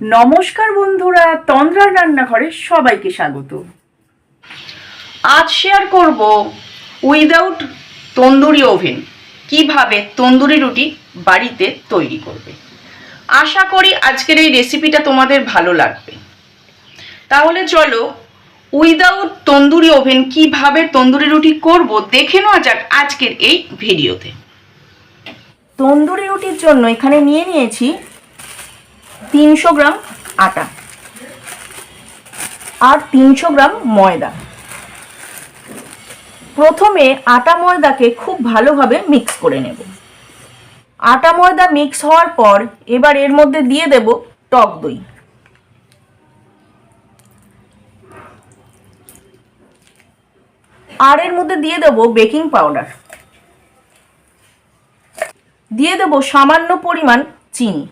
নমস্কার বন্ধুরা, তন্দ্রার রান্নাঘরে সবাইকে স্বাগত। আজ শেয়ার করব উইদাউট তন্দুরি ওভেন কীভাবে তন্দুরি রুটি বাড়িতে তৈরি করবে। আশা করি আজকের এই রেসিপিটা তোমাদের ভালো লাগবে। তাহলে চলো উইদাউট তন্দুরি ওভেন কীভাবে তন্দুরি রুটি করব দেখে নেওয়া যাক আজকের এই ভিডিওতে তন্দুরি রুটির জন্য এখানে নিয়ে নিয়েছি তিনশো গ্রাম আটা আর তিনশো গ্রাম ময়দা। প্রথমে আটা ময়দাকে খুব ভালোভাবে মিক্স করে নেব। আটা ময়দা মিক্স হওয়ার পর এবার এর মধ্যে দিয়ে দেব টক দই। আর এর মধ্যে দিয়ে দেব বেকিং পাউডার। দিয়ে দেব সামান্য পরিমাণ চিনি।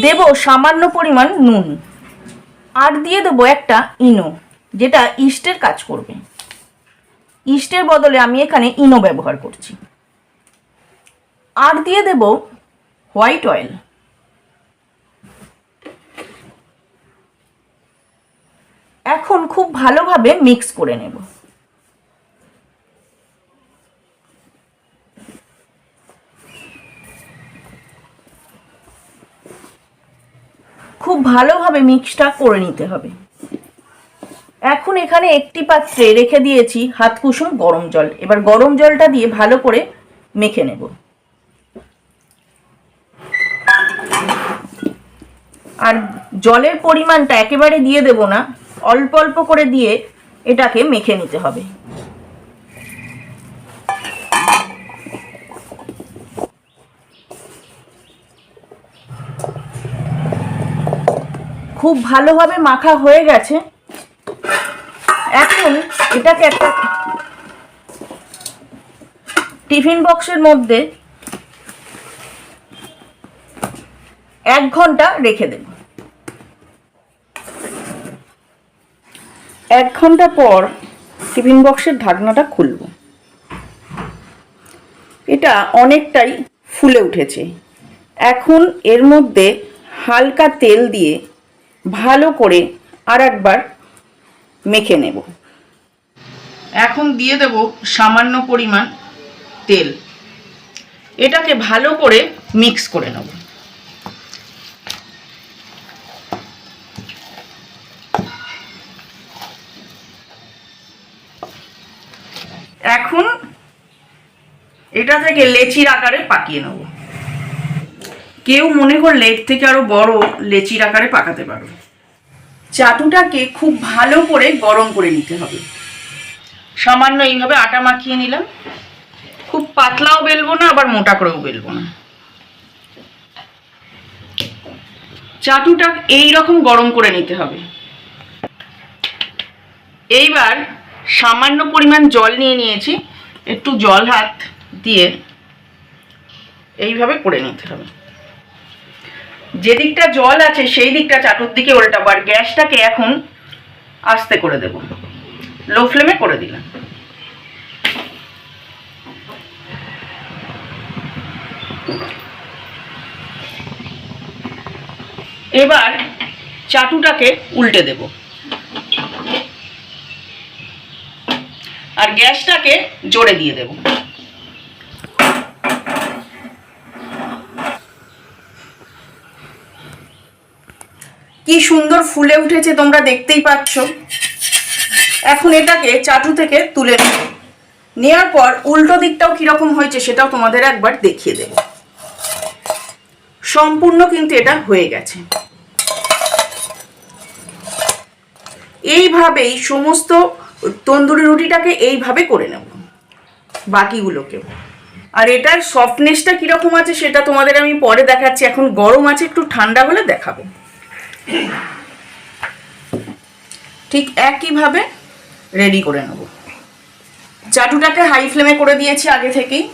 দেব সামান্য পরিমাণ নুন। আর দিয়ে দেবো একটা ইনো, যেটা ইস্টের কাজ করবে। ইস্টের বদলে আমি এখানে ইনো ব্যবহার করছি। আর দিয়ে দেব হোয়াইট অয়েল। এখন খুব ভালোভাবে মিক্স করে নেব। ভালোভাবে মিক্সটা করে নিতে হবে। এখন এখানে একটি পাত্রে রেখে দিয়েছি হাত কুসুম গরম জল। এবার গরম জলটা দিয়ে ভালো করে মেখে নেব। আর জলের পরিমাণটা একেবারে দিয়ে দেব না, অল্প অল্প করে দিয়ে এটাকে মেখে নিতে হবে। খুব ভালোভাবে মাখা হয়ে গেছে। এখন এটাকে একটা টিফিন বক্সের মধ্যে এক ঘণ্টা রেখে দেব। এক ঘণ্টা পর টিফিন বক্সের ঢাকনাটা খুলব। এটা অনেকটাই ফুলে উঠেছে। এখন এর মধ্যে হালকা তেল দিয়ে ভালো করে আর একবার মেখে নেব। এখন দিয়ে দেব সামান্য পরিমাণ তেল। এটাকে ভালো করে মিক্স করে নেব। এখন এটা থেকে লেচির আকারে পাকিয়ে নেব। কেউ মনে করলে এর থেকে আরও বড় লেচির আকারে পাকাতে পারবে চাটুটাকে খুব ভালো করে গরম করে নিতে হবে। সামান্য এইভাবে আটা মাখিয়ে নিলাম। খুব পাতলাও বেলবো না আবার মোটা করেও বেলবো না। চাটুটা এই রকম গরম করে নিতে হবে। এইবার সামান্য পরিমাণ জল নিয়ে নিয়েছি একটু জল হাত দিয়ে এইভাবে করে নিতে হবে। যে দিকটা জল আছে, সেই দিকটা চাটুর দিকে উল্টাবো আর গ্যাসটাকে এখন আস্তে করে দেব। লো ফ্লেমে করে দিলাম। এবার চাটুটাকে উল্টে দেব। আর গ্যাসটাকে জোরে দিয়ে দেবো। কি সুন্দর ফুলে উঠেছে তোমরা দেখতেই পাচ্ছ। এখন এটাকে চাটু থেকে তুলে নেব। নেওয়ার পর উল্টো দিকটাও কীরকম হয়েছে সেটাও তোমাদের একবার দেখিয়ে দেব। সম্পূর্ণ কিন্তু এটা হয়ে গেছে। এইভাবেই সমস্ত তন্দুরি রুটিটাকে এইভাবে করে নেব। বাকিগুলোকেও। আর এটার সফটনেসটা কীরকম আছে সেটা তোমাদের আমি পরে দেখাচ্ছি। এখন গরম আছে, একটু ঠান্ডা হলে দেখাবো। ঠিক একইভাবে রেডি করে নেব। চাটুটাকে হাই ফ্লেমে করে দিয়েছি আগে থেকেই।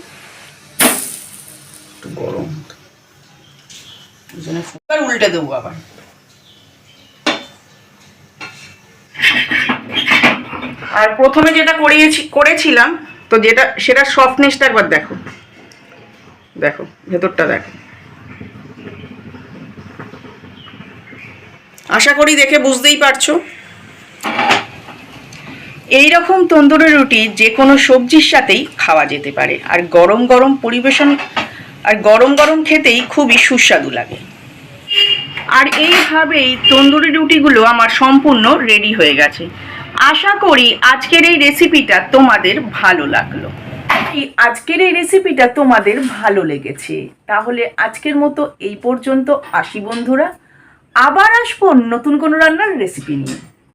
একটু গরম। এবার উল্টে দেবো আবার। আর প্রথমে যেটা করিয়েছি করেছিলাম তো যেটা সেটা সফটনেসটা একবার দেখো। দেখো ভেতরটা দেখো। আশা করি দেখে বুঝতেই পারছ। এই রকম তন্দুরি রুটি যে কোনো সবজির সাথেই খাওয়া যেতে পারে। আর গরম গরম পরিবেশন, আর গরম গরম খেতেই খুবই সুস্বাদু লাগে। আর এইভাবেই তন্দুরি রুটিগুলো আমার সম্পূর্ণ রেডি হয়ে গেছে। আশা করি আজকের এই রেসিপিটা তোমাদের ভালো লাগল। আজকের এই রেসিপিটা তোমাদের ভালো লেগেছে। তাহলে আজকের মতো এই পর্যন্ত। আসি বন্ধুরা। আবার আসব নতুন কোনো রান্নার রেসিপি নিয়ে।